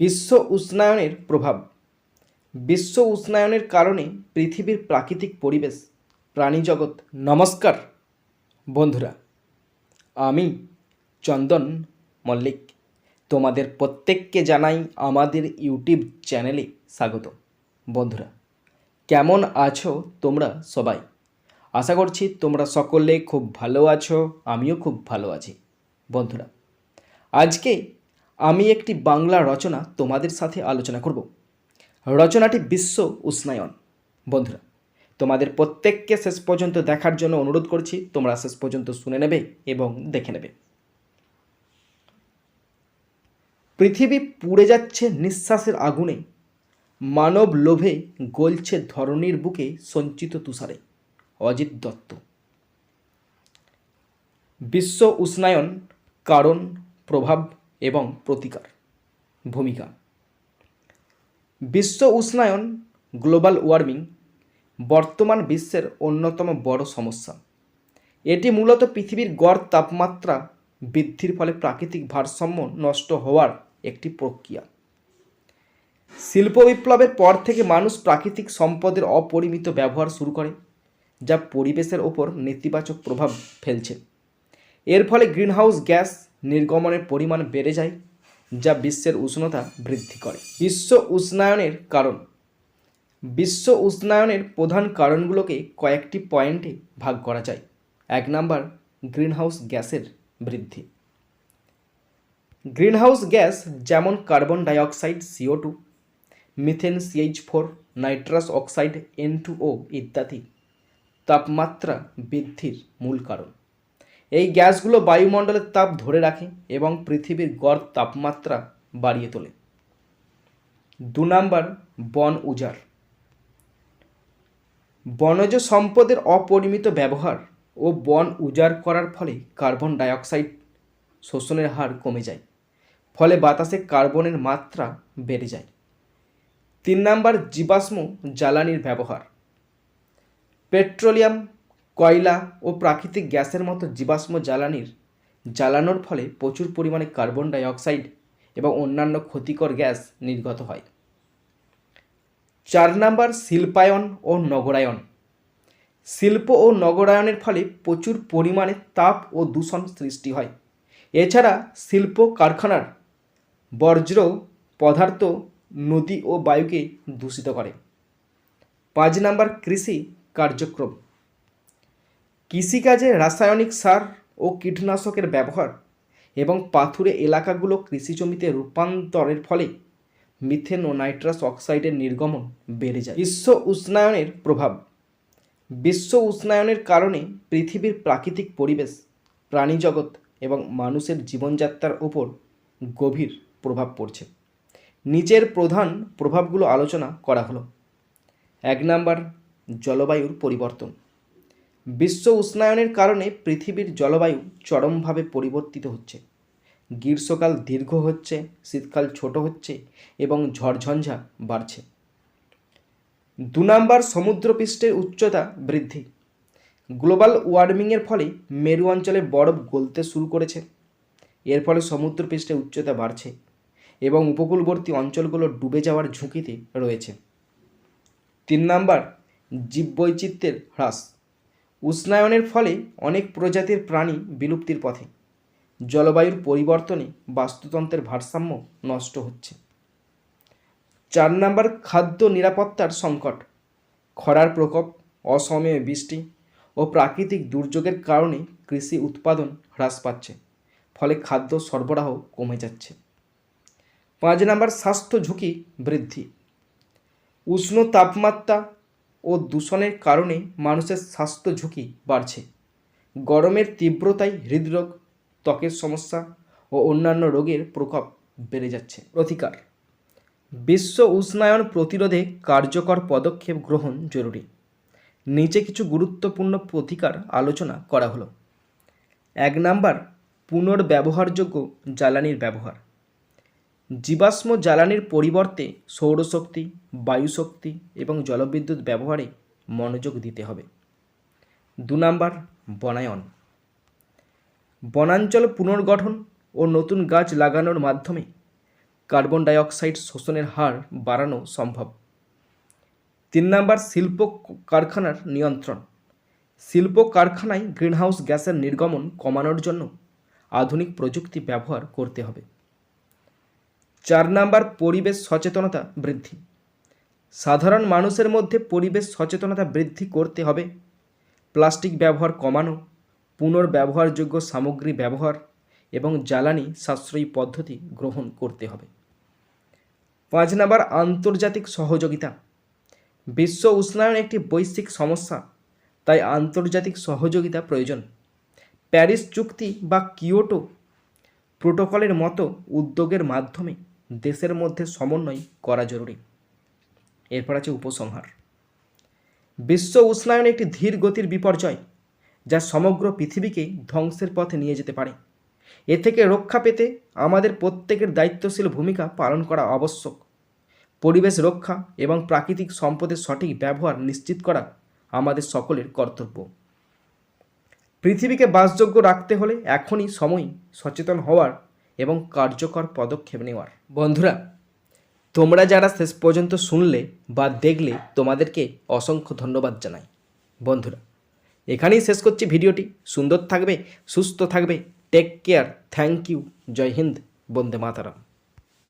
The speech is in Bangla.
বিশ্ব উষ্ণায়নের প্রভাব। বিশ্ব উষ্ণায়নের কারণে পৃথিবীর প্রাকৃতিক পরিবেশ, প্রাণীজগৎ নমস্কার। বন্ধুরা, আমি চন্দন মল্লিক। তোমাদের প্রত্যেককে জানাই আমাদের ইউটিউব চ্যানেলে স্বাগত। বন্ধুরা, কেমন আছো তোমরা সবাই? আশা করছি তোমরা সকলে খুব ভালো আছো, আমিও খুব ভালো আছি। বন্ধুরা, আজকে আমি একটি বাংলা রচনা তোমাদের সাথে আলোচনা করব। রচনাটি বিশ্ব উষ্ণায়ন। বন্ধুরা, তোমাদের প্রত্যেককে শেষ পর্যন্ত দেখার জন্য অনুরোধ করছি, তোমরা শেষ পর্যন্ত শুনে নেবে এবং দেখে নেবে। পৃথিবী পুড়ে যাচ্ছে নিঃশ্বাসের আগুনে। মানব লোভে গলছে ধরণীর বুকে সঞ্চিত তুষারে। অজিত দত্ত। বিশ্ব উষ্ণায়ন কারণ, প্রভাব এবং প্রতিকার, ভূমিকা। বিশ্ব উষ্ণায়ন, গ্লোবাল ওয়ার্মিং বর্তমান বিশ্বের অন্যতম বড় সমস্যা। এটি মূলত পৃথিবীর গড় তাপমাত্রা বৃদ্ধির ফলে প্রাকৃতিক ভারসাম্য নষ্ট হওয়ার একটি প্রক্রিয়া। শিল্প বিপ্লবের পর থেকে মানুষ প্রাকৃতিক সম্পদের অপরিমিত ব্যবহার শুরু করে, যা পরিবেশের ওপর নেতিবাচক প্রভাব ফেলছে। এর ফলে গ্রিনহাউস গ্যাস নির্গমনের পরিমাণ বেড়ে যায়, যা বিশ্বের উষ্ণতা বৃদ্ধি করে। বিশ্ব উষ্ণায়নের কারণ। বিশ্ব উষ্ণায়নের প্রধান কারণগুলোকে কয়েকটি পয়েন্টে ভাগ করা যায়। এক নাম্বার, গ্রিনহাউস গ্যাসের বৃদ্ধি। গ্রিনহাউস গ্যাস যেমন carbon dioxide CO two, methane CH four, nitrous oxide, N two O ইত্যাদি তাপমাত্রা বৃদ্ধির মূল কারণ। এই গ্যাসগুলো বায়ুমণ্ডলের তাপ ধরে রাখে এবং পৃথিবীর গড় তাপমাত্রা বাড়িয়ে তোলে। দু নাম্বার, বন উজাড়। বনজ সম্পদের অপরিমিত ব্যবহার ও বন উজাড় করার ফলে কার্বন ডাইঅক্সাইড শোষণের হার কমে যায়, ফলে বাতাসে কার্বনের মাত্রা বেড়ে যায়। তিন নাম্বার, জীবাশ্ম জ্বালানির ব্যবহার। পেট্রোলিয়াম কয়লা ও প্রাকৃতিক গ্যাসের মতো জীবাশ্ম জ্বালানির জ্বালানোর ফলে প্রচুর পরিমাণে কার্বন ডাইঅক্সাইড এবং অন্যান্য ক্ষতিকর গ্যাস নির্গত হয়। চার নাম্বার শিল্পায়ন ও নগরায়ন। শিল্প ও নগরায়নের ফলে প্রচুর পরিমাণে তাপ ও দূষণ সৃষ্টি হয়। এছাড়া শিল্প কারখানার বর্জ্য, পদার্থ, নদী ও বায়ুকে দূষিত করে। পাঁচ নাম্বার কৃষি কার্যক্রম। কৃষিকাজে রাসায়নিক সার ও কীটনাশকের ব্যবহার এবং পাথুরে এলাকাগুলো কৃষি জমিতে রূপান্তরের ফলে মিথেন ও নাইট্রাস অক্সাইডের নির্গমন বেড়ে যায়। বিশ্ব উষ্ণায়নের প্রভাব। বিশ্ব উষ্ণায়নের কারণে পৃথিবীর প্রাকৃতিক পরিবেশ, প্রাণীজগৎ এবং মানুষের জীবনযাত্রার ওপর গভীর প্রভাব পড়ছে। নিচের প্রধান প্রভাবগুলো আলোচনা করা হলো। এক নাম্বার, জলবায়ুর পরিবর্তন। বিশ্ব উষ্ণায়নের কারণে পৃথিবীর জলবায়ু চরমভাবে পরিবর্তিত হচ্ছে। গ্রীষ্মকাল দীর্ঘ হচ্ছে, শীতকাল ছোট হচ্ছে এবং ঝড়ঝঞ্ঝা বাড়ছে। দু নম্বর সমুদ্রপৃষ্ঠের উচ্চতা বৃদ্ধি। গ্লোবাল ওয়ার্মিংয়ের ফলে মেরু অঞ্চলে বরফ গলতে শুরু করেছে। এর ফলে সমুদ্রপৃষ্ঠের উচ্চতা বাড়ছে এবং উপকূলবর্তী অঞ্চলগুলো ডুবে যাওয়ার ঝুঁকিতে রয়েছে। তিন নাম্বার, জীববৈচিত্র্যের হ্রাস। উষ্ণায়নের ফলে অনেক প্রজাতির প্রাণী বিলুপ্তির পথে। জলবায়ুর পরিবর্তনে বাস্তুতন্ত্রের ভারসাম্য নষ্ট হচ্ছে। চার নাম্বার খাদ্য নিরাপত্তার সংকট। খরার প্রকোপ, অসময়ে বৃষ্টি ও প্রাকৃতিক দুর্যোগের কারণে কৃষি উৎপাদন হ্রাস পাচ্ছে, ফলে খাদ্য সরবরাহ কমে যাচ্ছে। পাঁচ নাম্বার স্বাস্থ্য ঝুঁকি বৃদ্ধি। উষ্ণ তাপমাত্রা ও দূষণের কারণে মানুষের স্বাস্থ্য ঝুঁকি বাড়ছে। গরমের তীব্রতায় হৃদরোগ, ত্বকের সমস্যা ও অন্যান্য রোগের প্রকোপ বেড়ে যাচ্ছে। প্রতিকার। বিশ্ব উষ্ণায়ন প্রতিরোধে কার্যকর পদক্ষেপ গ্রহণ জরুরি। নিচে কিছু গুরুত্বপূর্ণ প্রতিকার আলোচনা করা হলো। এক নাম্বার, পুনর্ব্যবহারযোগ্য জ্বালানির ব্যবহার। জীবাশ্ম জ্বালানির পরিবর্তে সৌরশক্তি, বায়ুশক্তি এবং জলবিদ্যুৎ ব্যবহারে মনোযোগ দিতে হবে। দু নাম্বার, বনায়ন। বনাঞ্চল পুনর্গঠন ও নতুন গাছ লাগানোর মাধ্যমে কার্বন ডাইঅক্সাইড শোষণের হার বাড়ানো সম্ভব। তিন নাম্বার, শিল্প কারখানার নিয়ন্ত্রণ। শিল্প কারখানায় গ্রিনহাউস গ্যাসের নির্গমন কমানোর জন্য আধুনিক প্রযুক্তি ব্যবহার করতে হবে। চার নাম্বার পরিবেশ সচেতনতা বৃদ্ধি। সাধারণ মানুষের মধ্যে পরিবেশ সচেতনতা বৃদ্ধি করতে হবে। প্লাস্টিক ব্যবহার কমানো, পুনর্ব্যবহারযোগ্য সামগ্রী ব্যবহার এবং জ্বালানি সাশ্রয়ী পদ্ধতি গ্রহণ করতে হবে। পাঁচ নাম্বার আন্তর্জাতিক সহযোগিতা। বিশ্ব উষ্ণায়ন একটি বৈশ্বিক সমস্যা, তাই আন্তর্জাতিক সহযোগিতা প্রয়োজন। প্যারিস চুক্তি বা কিয়োটো প্রোটোকলের মতো উদ্যোগের মাধ্যমে দেশের মধ্যে সমন্বয় করা জরুরি। এরপর আছে উপসংহার। বিশ্ব উষ্ণায়ন একটি ধীর গতির বিপর্যয় যা সমগ্র পৃথিবীকে ধ্বংসের পথে নিয়ে যেতে পারে। এ থেকে রক্ষা পেতে আমাদের প্রত্যেকের দায়িত্বশীল ভূমিকা পালন করা আবশ্যক। পরিবেশ রক্ষা এবং প্রাকৃতিক সম্পদের সঠিক ব্যবহার নিশ্চিত করা আমাদের সকলের কর্তব্য। পৃথিবীকে বাসযোগ্য রাখতে হলে এখনই সময় সচেতন হওয়ার এবং কার্যকর পদক্ষেপ নেওয়ার। বন্ধুরা, তোমরা যারা শেষ পর্যন্ত শুনলে বা দেখলে, তোমাদেরকে অসংখ্য ধন্যবাদ জানাই। বন্ধুরা, এখানেই শেষ করছি ভিডিওটি। সুন্দর থাকবে, সুস্থ থাকবে। টেক কেয়ার থ্যাংক ইউ জয় হিন্দ. বন্দে মাতারাম।